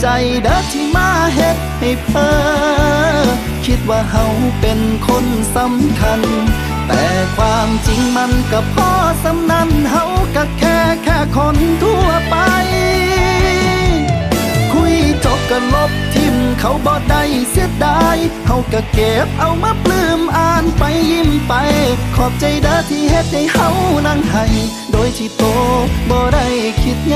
ใจเด้อที่มาเฮ็ดให้เพ้อคิดว่าเฮาเป็นคนสำคัญ แต่ความจริงมันก็พอสำนันเฮาก็แค่แค่คนทั่วไป คุยจบก็ลบทิมเขาบ่ได้เสียดายเฮาก็เก็บเอามาปลื้มอ่านไปยิ้มไป ขอบใจเด้อที่เฮ็ดให้เฮานั่งให้โดยที่โตบ่ได้คิดยัง